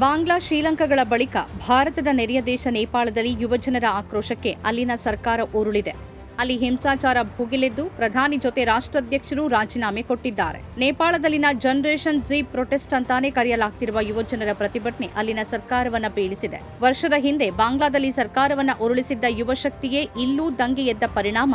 ಬಾಂಗ್ಲಾ ಶ್ರೀಲಂಕಾಗಳ ಬಳಿಕ ಭಾರತದ ನೆರೆಯ ದೇಶ ನೇಪಾಳದಲ್ಲಿ ಯುವಜನರ ಆಕ್ರೋಶಕ್ಕೆ ಅಲ್ಲಿನ ಸರ್ಕಾರ ಉರುಳಿದೆ. ಅಲ್ಲಿ ಹಿಂಸಾಚಾರ ಭುಗಿಲೆದ್ದು ಪ್ರಧಾನಿ ಜೊತೆ ರಾಷ್ಟ್ರಾಧ್ಯಕ್ಷರು ರಾಜೀನಾಮೆ ಕೊಟ್ಟಿದ್ದಾರೆ. ನೇಪಾಳದಲ್ಲಿನ ಜನರೇಷನ್ ಜಿ ಪ್ರೊಟೆಸ್ಟ್ ಅಂತಾನೆ ಕರೆಯಲಾಗ್ತಿರುವ ಯುವಜನರ ಪ್ರತಿಭಟನೆ ಅಲ್ಲಿನ ಸರ್ಕಾರವನ್ನ ಬೀಳಿಸಿದೆ. ವರ್ಷದ ಹಿಂದೆ ಬಾಂಗ್ಲಾದಲ್ಲಿ ಸರ್ಕಾರವನ್ನ ಉರುಳಿಸಿದ್ದ ಯುವಶಕ್ತಿಯೇ ಇಲ್ಲೂ ದಂಗೆ ಎದ್ದ ಪರಿಣಾಮ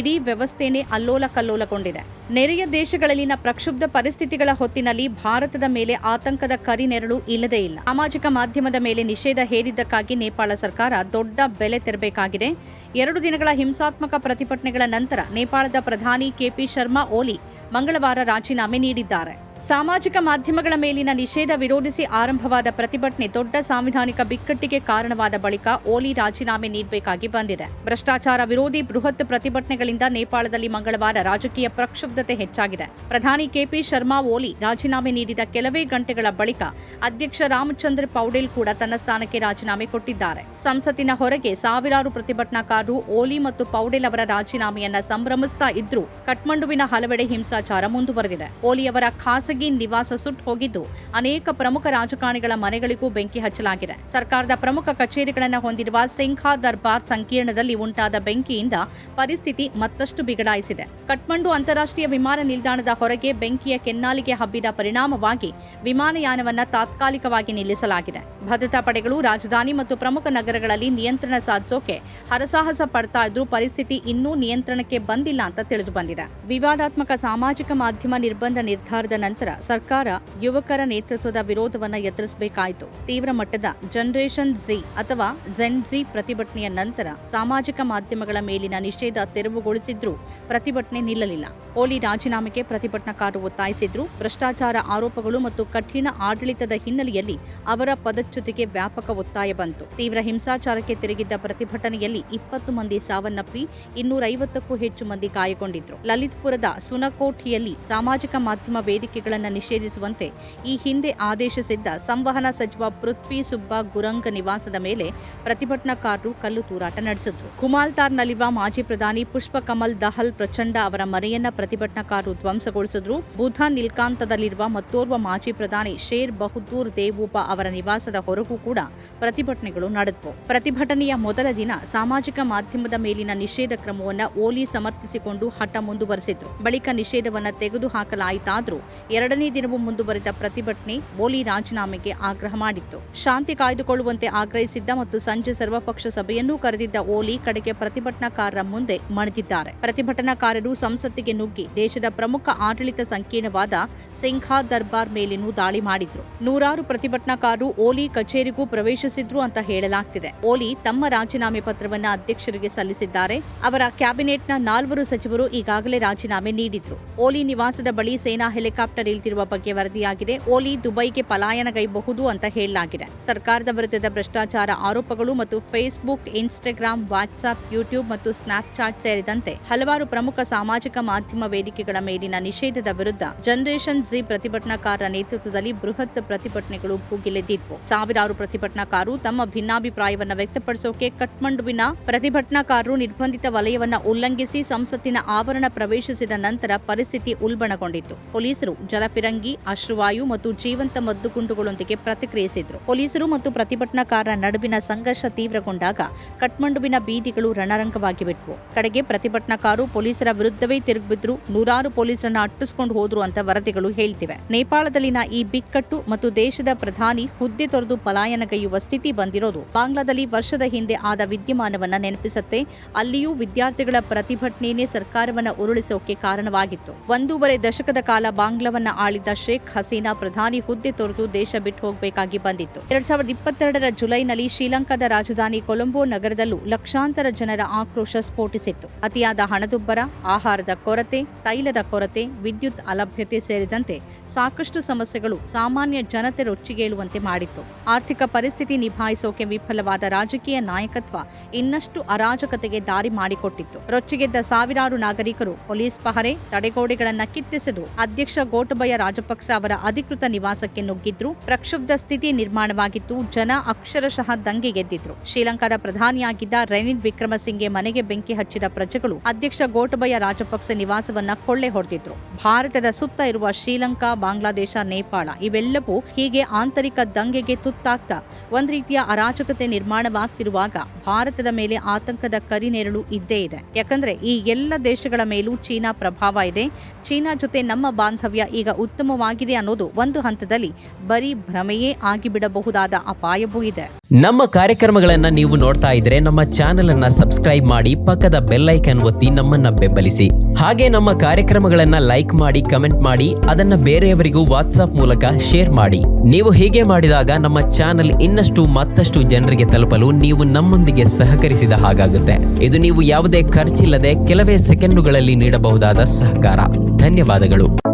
ಇಡೀ ವ್ಯವಸ್ಥೆನೇ ಅಲ್ಲೋಲ ಕಲ್ಲೋಲಗೊಂಡಿದೆ ನೆರೆಯ ದೇಶಗಳಲ್ಲಿನ ಪ್ರಕ್ಷುಬ್ಧ ಪರಿಸ್ಥಿತಿಗಳ ಹೊತ್ತಿನಲ್ಲಿ ಭಾರತದ ಮೇಲೆ ಆತಂಕದ ಕರಿನೆರಳು ಇಲ್ಲದೇ ಇಲ್ಲ. ಸಾಮಾಜಿಕ ಮಾಧ್ಯಮದ ಮೇಲೆ ನಿಷೇಧ ಹೇರಿದ್ದಕ್ಕಾಗಿ ನೇಪಾಳ ಸರ್ಕಾರ ದೊಡ್ಡ ಬೆಲೆ ತೆರಬೇಕಾಗಿದೆ. ಎರಡು ದಿನಗಳ ಹಿಂಸಾತ್ಮಕ ಪ್ರತಿಭಟನೆಗಳ ನಂತರ ನೇಪಾಳದ ಪ್ರಧಾನಿ ಕೆಪಿ ಶರ್ಮಾ ಓಲಿ ಮಂಗಳವಾರ ರಾಜೀನಾಮೆ ನೀಡಿದ್ದಾರೆ. ಸಾಮಾಜಿಕ ಮಾಧ್ಯಮಗಳ ಮೇಲಿನ ನಿಷೇಧ ವಿರೋಧಿಸಿ ಆರಂಭವಾದ ಪ್ರತಿಭಟನೆ ದೊಡ್ಡ ಸಾಂವಿಧಾನಿಕ ಬಿಕ್ಕಟ್ಟಿಗೆ ಕಾರಣವಾದ ಬಳಿಕ ಓಲಿ ರಾಜೀನಾಮೆ ನೀಡಬೇಕಾಗಿ ಬಂದಿದೆ. ಭ್ರಷ್ಟಾಚಾರ ವಿರೋಧಿ ಬೃಹತ್ ಪ್ರತಿಭಟನೆಗಳಿಂದ ನೇಪಾಳದಲ್ಲಿ ಮಂಗಳವಾರ ರಾಜಕೀಯ ಪ್ರಕ್ಷುಬ್ಧತೆ ಹೆಚ್ಚಾಗಿದೆ. ಪ್ರಧಾನಿ ಕೆಪಿ ಶರ್ಮಾ ಓಲಿ ರಾಜೀನಾಮೆ ನೀಡಿದ ಕೆಲವೇ ಗಂಟೆಗಳ ಬಳಿಕ ಅಧ್ಯಕ್ಷ ರಾಮಚಂದ್ರ ಪೌಡೇಲ್ ಕೂಡ ತನ್ನ ಸ್ಥಾನಕ್ಕೆ ರಾಜೀನಾಮೆ ಕೊಟ್ಟಿದ್ದಾರೆ. ಸಂಸತ್ತಿನ ಹೊರಗೆ ಸಾವಿರಾರು ಪ್ರತಿಭಟನಾಕಾರರು ಓಲಿ ಮತ್ತು ಪೌಡೇಲ್ ಅವರ ರಾಜೀನಾಮೆಯನ್ನ ಸಂಭ್ರಮಿಸ್ತಾ ಇದ್ರೂ ಕಠ್ಮಂಡುವಿನ ಹಲವೆಡೆ ಹಿಂಸಾಚಾರ ಮುಂದುವರೆದಿದೆ. ಓಲಿ ಅವರ ಖಾಸಗಿ ನಿವಾಸ ಸುಟ್ಟು ಹೋಗಿದ್ದು. ಅನೇಕ ಪ್ರಮುಖ ರಾಜಕಾರಣಿಗಳ ಮನೆಗಳಿಗೂ ಬೆಂಕಿ ಹಚ್ಚಲಾಗಿದೆ. ಸರ್ಕಾರದ ಪ್ರಮುಖ ಕಚೇರಿಗಳನ್ನು ಹೊಂದಿರುವ ಸಿಂಘಾ ದರ್ಬಾರ್ ಸಂಕೀರ್ಣದಲ್ಲಿ ಉಂಟಾದ ಬೆಂಕಿಯಿಂದ ಪರಿಸ್ಥಿತಿ ಮತ್ತಷ್ಟು ಬಿಗಡಾಯಿಸಿದೆ. ಕಠ್ಮಂಡು ಅಂತಾರಾಷ್ಟ್ರೀಯ ವಿಮಾನ ನಿಲ್ದಾಣದ ಹೊರಗೆ ಬೆಂಕಿಯ ಕೆನ್ನಾಲಿಗೆ ಹಬ್ಬಿದ ಪರಿಣಾಮವಾಗಿ ವಿಮಾನಯಾನವನ್ನ ತಾತ್ಕಾಲಿಕವಾಗಿ ನಿಲ್ಲಿಸಲಾಗಿದೆ. ಭದ್ರತಾ ಪಡೆಗಳು, ರಾಜಧಾನಿ ಮತ್ತು ಪ್ರಮುಖ ನಗರಗಳಲ್ಲಿ ನಿಯಂತ್ರಣ ಸಾಧಿಸೋಕೆ ಹರಸಾಹಸ ಪಡ್ತಾ ಇದ್ರೂ ಪರಿಸ್ಥಿತಿ ಇನ್ನೂ ನಿಯಂತ್ರಣಕ್ಕೆ ಬಂದಿಲ್ಲ ಅಂತ ತಿಳಿದು ಬಂದಿದೆ. ವಿವಾದಾತ್ಮಕ ಸಾಮಾಜಿಕ ಮಾಧ್ಯಮ ನಿರ್ಬಂಧ ನಿರ್ಧಾರದ ನಂತರ ಸರ್ಕಾರ ಯುವಕರ ನೇತೃತ್ವದ ವಿರೋಧವನ್ನು ಎದುರಿಸಬೇಕಾಯಿತು. ತೀವ್ರ ಮಟ್ಟದ ಜನರೇಷನ್ ಜಿ ಅಥವಾ ಜೆನ್ ಝಿ ಪ್ರತಿಭಟನೆಯ ನಂತರ ಸಾಮಾಜಿಕ ಮಾಧ್ಯಮಗಳ ಮೇಲಿನ ನಿಷೇಧ ತೆರವುಗೊಳಿಸಿದ್ರೂ ಪ್ರತಿಭಟನೆ ನಿಲ್ಲಲಿಲ್ಲ. ಓಲಿ ರಾಜೀನಾಮೆಗೆ ಪ್ರತಿಭಟನಾಕಾರರು ಒತ್ತಾಯಿಸಿದ್ರು ಭ್ರಷ್ಟಾಚಾರ ಆರೋಪಗಳು ಮತ್ತು ಕಠಿಣ ಆಡಳಿತದ ಹಿನ್ನೆಲೆಯಲ್ಲಿ ಅವರ ಪದಚ್ಯುತಿಗೆ ವ್ಯಾಪಕ ಒತ್ತಾಯ ಬಂತು. ತೀವ್ರ ಹಿಂಸಾಚಾರಕ್ಕೆ ತಿರುಗಿದ್ದ ಪ್ರತಿಭಟನೆಯಲ್ಲಿ ಇಪ್ಪತ್ತು ಮಂದಿ ಸಾವನ್ನಪ್ಪಿ, ಇನ್ನೂರೈವತ್ತಕ್ಕೂ ಹೆಚ್ಚು ಮಂದಿ ಗಾಯಗೊಂಡಿದ್ರು. ಲಲಿತ್ಪುರದ ಸುನಕೋಠಿಯಲ್ಲಿ ಸಾಮಾಜಿಕ ಮಾಧ್ಯಮ ವೇದಿಕೆಗಳನ್ನು ನಿಷೇಧಿಸುವಂತೆ ಈ ಹಿಂದೆ ಆದೇಶಿಸಿದ್ದ ಸಂವಹನ ಸಚಿವ ಪೃಥ್ವಿ ಸುಬ್ಬ ಗುರಂಗ್ ನಿವಾಸದ ಮೇಲೆ ಪ್ರತಿಭಟನಾಕಾರರು ಕಲ್ಲು ತೂರಾಟ ನಡೆಸಿದ್ರು ಕುಮಾಲ್ತಾರ್ನಲ್ಲಿರುವ ಮಾಜಿ ಪ್ರಧಾನಿ ಪುಷ್ಪ ಕಮಲ್ ದಹಲ್ ಪ್ರಚಂಡ ಅವರ ಮನೆಯನ್ನ ಪ್ರತಿಭಟನಾಕಾರರು ಧ್ವಂಸಗೊಳಿಸಿದ್ರು. ಬುಧ ನಿಲ್ಕಾಂತದಲ್ಲಿರುವ ಮತ್ತೋರ್ವ ಮಾಜಿ ಪ್ರಧಾನಿ ಶೇರ್ ಬಹದ್ದೂರ್ ದೇವೂಪ ಅವರ ನಿವಾಸದ ಹೊರಗೂ ಕೂಡ ಪ್ರತಿಭಟನೆಗಳು ನಡೆದವು. ಪ್ರತಿಭಟನೆಯ ಮೊದಲ ದಿನ ಸಾಮಾಜಿಕ ಮಾಧ್ಯಮದ ಮೇಲಿನ ನಿಷೇಧ ಕ್ರಮವನ್ನ ಓಲಿ ಸಮರ್ಥಿಸಿಕೊಂಡು ಹಠ ಮುಂದುವರೆಸಿದ್ರು. ಬಳಿಕ ನಿಷೇಧವನ್ನ ತೆಗೆದು ಹಾಕಲಾಯಿತಾದ್ರೂ ಎರಡನೇ ದಿನವೂ ಮುಂದುವರೆದ ಪ್ರತಿಭಟನೆ ಓಲಿ ರಾಜೀನಾಮೆಗೆ ಆಗ್ರಹ ಮಾಡಿತ್ತು. ಶಾಂತಿ ಕಾಯ್ದುಕೊಳ್ಳುವಂತೆ ಆಗ್ರಹಿಸಿದ್ದ ಮತ್ತು ಸಂಜೆ ಸರ್ವಪಕ್ಷ ಸಭೆಯನ್ನೂ ಕರೆದಿದ್ದ ಓಲಿ ಕಡೆಗೆ ಪ್ರತಿಭಟನಾಕಾರರ ಮುಂದೆ ಮಣಿದಿದ್ದಾರೆ. ಪ್ರತಿಭಟನಾಕಾರರು ಸಂಸತ್ತಿಗೆ ನುಗ್ಗಿ ದೇಶದ ಪ್ರಮುಖ ಆಡಳಿತ ಸಂಕೀರ್ಣವಾದ ಸಿಂಘಾ ದರ್ಬಾರ್ ಮೇಲಿನೂ ದಾಳಿ ಮಾಡಿದ್ರು. ನೂರಾರು ಪ್ರತಿಭಟನಾಕಾರರು ಓಲಿ ಕಚೇರಿಗೂ ಪ್ರವೇಶಿಸಿದ್ರು ಅಂತ ಹೇಳಲಾಗ್ತಿದೆ. ಓಲಿ ತಮ್ಮ ರಾಜೀನಾಮೆ ಪತ್ರವನ್ನ ಅಧ್ಯಕ್ಷರಿಗೆ ಸಲ್ಲಿಸಿದ್ದಾರೆ. ಅವರ ಕ್ಯಾಬಿನೆಟ್ನ ನಾಲ್ವರು ಸಚಿವರು ಈಗಾಗಲೇ ರಾಜೀನಾಮೆ ನೀಡಿದ್ರು. ಓಲಿ ನಿವಾಸದ ಬಳಿ ಸೇನಾ ಹೆಲಿಕಾಪ್ಟರ್ ಇಳಿದಿರುವ ಬಗ್ಗೆ ವರದಿಯಾಗಿದೆ. ಓಲಿ ದುಬೈಗೆ ಪಲಾಯನಗೈಬಹುದು ಅಂತ ಹೇಳಲಾಗಿದೆ. ಸರ್ಕಾರದ ವಿರುದ್ಧದ ಭ್ರಷ್ಟಾಚಾರ ಆರೋಪಗಳು ಮತ್ತು ಫೇಸ್ಬುಕ್, ಇನ್ಸ್ಟಾಗ್ರಾಮ್ ವಾಟ್ಸ್ಆಪ್ ಯೂಟ್ಯೂಬ್ ಮತ್ತು ಸ್ನಾಪ್ಚಾಟ್ ಸೇರಿದಂತೆ ಹಲವಾರು ಪ್ರಮುಖ ಸಾಮಾಜಿಕ ಮಾಧ್ಯಮ ವೇದಿಕೆಗಳ ಮೇಲಿನ ನಿಷೇಧದ ವಿರುದ್ಧ ಜನರೇಷನ್ ಜಿ ಪ್ರತಿಭಟನಾಕಾರರ ನೇತೃತ್ವದಲ್ಲಿ ಬೃಹತ್ ಪ್ರತಿಭಟನೆಗಳು ಭೂಗಿಲೆದ್ದಿದ್ವು. ಸಾವಿರಾರು ಪ್ರತಿಭಟನಾಕಾರರು ತಮ್ಮ ಭಿನ್ನಾಭಿಪ್ರಾಯವನ್ನು ವ್ಯಕ್ತಪಡಿಸೋಕೆ ಕಠ್ಮಂಡುವಿನ ಪ್ರತಿಭಟನಾಕಾರರು ನಿರ್ಬಂಧಿತ ವಲಯವನ್ನ ಉಲ್ಲಂಘಿಸಿ ಸಂಸತ್ತಿನ ಆವರಣ ಪ್ರವೇಶಿಸಿದ ನಂತರ ಪರಿಸ್ಥಿತಿ ಉಲ್ಬಣಗೊಂಡಿತ್ತು. ಪೊಲೀಸರು ಜಲಫಿರಂಗಿ ಅಶ್ರುವಾಯು ಮತ್ತು ಜೀವಂತ ಮದ್ದುಗುಂಡುಗಳೊಂದಿಗೆ ಪ್ರತಿಕ್ರಿಯಿಸಿದ್ರು. ಪೊಲೀಸರು ಮತ್ತು ಪ್ರತಿಭಟನಾಕಾರರ ನಡುವಿನ ಸಂಘರ್ಷ ತೀವ್ರಗೊಂಡಾಗ ಕಠ್ಮಂಡುವಿನ ಬೀದಿಗಳು ರಣರಂಗವಾಗಿ ಬಿಟ್ಟವು ಕಡೆಗೆ ಪ್ರತಿಭಟನಾಕಾರರು ಪೊಲೀಸರ ವಿರುದ್ಧವೇ ತಿರುಗಿಬಿದ್ರು. ನೂರಾರು ಪೊಲೀಸರನ್ನ ಅಟ್ಟಿಸಿಕೊಂಡು ಹೋದ್ರು ಅಂತ ವರದಿಗಳು ಹೇಳ್ತಿವೆ. ನೇಪಾಳದಲ್ಲಿನ ಈ ಬಿಕ್ಕಟ್ಟು ಮತ್ತು ದೇಶದ ಪ್ರಧಾನಿ ಹುದ್ದೆ ತೊರೆದು ಪಲಾಯನಗೈಯುವ ಸ್ಥಿತಿ ಬಂದಿರೋದು ಬಾಂಗ್ಲಾದಲ್ಲಿ ವರ್ಷದ ಹಿಂದೆ ಆದ ವಿದ್ಯಮಾನವನ್ನ ನೆನಪಿಸುತ್ತೆ. ಅಲ್ಲಿಯೂ ವಿದ್ಯಾರ್ಥಿಗಳ ಪ್ರತಿಭಟನೆಯೇ ಸರ್ಕಾರವನ್ನ ಉರುಳಿಸೋಕೆ ಕಾರಣವಾಗಿತ್ತು. ಒಂದೂವರೆ ದಶಕದ ಕಾಲ ಬಾಂಗ್ಲಾವನ್ನ ಆಳಿದ್ದ ಶೇಖ್ ಹಸೀನಾ ಪ್ರಧಾನಿ ಹುದ್ದೆ ತೊರೆದು ದೇಶ ಬಿಟ್ಟು ಹೋಗಬೇಕಾಗಿ ಬಂದಿತ್ತು. ಎರಡ್ ಸಾವಿರದ ಇಪ್ಪತ್ತೆರಡರ ಜುಲೈನಲ್ಲಿ ಶ್ರೀಲಂಕಾದ ರಾಜಧಾನಿ ಕೊಲಂಬೋ ನಗರದಲ್ಲೂ ಲಕ್ಷಾಂತರ ಜನರ ಆಕ್ರೋಶ ಸ್ಫೋಟಿಸಿತ್ತು. ಅತಿಯಾದ ಹಣದುಬ್ಬರ, ಆಹಾರದ ಕೊರತೆ, ತೈಲದ ಕೊರತೆ, ವಿದ್ಯುತ್ ಅಲಭ್ಯತೆ ಸೇರಿದಂತೆ ಸಾಕಷ್ಟು ಸಮಸ್ಯೆಗಳು ಸಾಮಾನ್ಯ ಜನತೆ ರೊಚ್ಚಿಗೇಳುವಂತೆ ಮಾಡಿತ್ತು. ಆರ್ಥಿಕ ಪರಿಸ್ಥಿತಿ ನಿಭಾಯಿಸೋಕೆ ವಿಫಲವಾದ ರಾಜಕೀಯ ನಾಯಕತ್ವ ಇನ್ನಷ್ಟು ಅರಾಜಕತೆಗೆ ದಾರಿ ಮಾಡಿಕೊಟ್ಟಿತ್ತು. ರೊಚ್ಚಿಗೆದ್ದ ಸಾವಿರಾರು ನಾಗರಿಕರು ಪೊಲೀಸ್ ಪಹರೆ, ತಡೆಗೋಡೆಗಳನ್ನ ಕಿತ್ತೆಸೆದು ಅಧ್ಯಕ್ಷ ಗೋಟಬಯ ಗೋಟಬಯ ರಾಜಪಕ್ಸ ಅವರ ಅಧಿಕೃತ ನಿವಾಸಕ್ಕೆ ನುಗ್ಗಿದ್ರು. ಪ್ರಕ್ಷುಬ್ಧ ಸ್ಥಿತಿ ನಿರ್ಮಾಣವಾಗಿತ್ತು. ಜನ ಅಕ್ಷರಶಃ ದಂಗೆಗೆದ್ದಿದ್ರು ಶ್ರೀಲಂಕಾದ ಪ್ರಧಾನಿಯಾಗಿದ್ದ ರನಿಲ್ ವಿಕ್ರಮಸಿಂಘೆ ಮನೆಗೆ ಬೆಂಕಿ ಹಚ್ಚಿದ ಪ್ರಜೆಗಳು ಅಧ್ಯಕ್ಷ ಗೋಟಬಯ ರಾಜಪಕ್ಸೆ ನಿವಾಸವನ್ನ ಕೊಳ್ಳೆ ಹೊಡೆದಿದ್ರು. ಭಾರತದ ಸುತ್ತ ಇರುವ ಶ್ರೀಲಂಕಾ, ಬಾಂಗ್ಲಾದೇಶ, ನೇಪಾಳ ಇವೆಲ್ಲವೂ ಹೀಗೆ ಆಂತರಿಕ ದಂಗೆಗೆ ತುತ್ತಾಗ್ತಾ ಒಂದ್ ರೀತಿಯ ಅರಾಜಕತೆ ನಿರ್ಮಾಣವಾಗ್ತಿರುವಾಗ ಭಾರತದ ಮೇಲೆ ಆತಂಕದ ಕರಿನೆರಳು ಇದ್ದೇ ಇದೆ. ಯಾಕಂದ್ರೆ ಈ ಎಲ್ಲ ದೇಶಗಳ ಮೇಲೂ ಚೀನಾ ಪ್ರಭಾವ ಇದೆ. ಚೀನಾ ಜೊತೆ ನಮ್ಮ ಬಾಂಧವ್ಯ ಈಗ ಉತ್ತಮವಾಗಿದೆ ಅನ್ನೋದು ಒಂದು ಹಂತದಲ್ಲಿ ಬರೀ ಭ್ರಮೆಯೇ ಆಗಿಬಿಡಬಹುದಾದ ಅಪಾಯವೂ ಇದೆ. ನಮ್ಮ ಕಾರ್ಯಕ್ರಮಗಳನ್ನ ನೀವು ನೋಡ್ತಾ ಇದ್ರೆ ನಮ್ಮ ಚಾನೆಲ್ ಅನ್ನ ಸಬ್ಸ್ಕ್ರೈಬ್ ಮಾಡಿ ಪಕ್ಕದ ಬೆಲ್ಲೈಕನ್ ಒತ್ತಿ ನಮ್ಮನ್ನ ಬೆಂಬಲಿಸಿ. ಹಾಗೆ ನಮ್ಮ ಕಾರ್ಯಕ್ರಮಗಳನ್ನ ಲೈಕ್ ಮಾಡಿ, ಕಮೆಂಟ್ ಮಾಡಿ, ಅದನ್ನ ಬೇರೆಯವರಿಗೂ ವಾಟ್ಸ್ಆಪ್ ಮೂಲಕ ಶೇರ್ ಮಾಡಿ. ನೀವು ಹೀಗೆ ಮಾಡಿದಾಗ ನಮ್ಮ ಚಾನೆಲ್ ಇನ್ನಷ್ಟು ಮತ್ತಷ್ಟು ಜನರಿಗೆ ತಲುಪಲು ನೀವು ನಮ್ಮೊಂದಿಗೆ ಸಹಕರಿಸಿದ ಹಾಗಾಗುತ್ತೆ. ಇದು ನೀವು ಯಾವುದೇ ಖರ್ಚಿಲ್ಲದೆ ಕೆಲವೇ ಸೆಕೆಂಡುಗಳಲ್ಲಿ ನೀಡಬಹುದಾದ ಸಹಕಾರ. ಧನ್ಯವಾದಗಳು.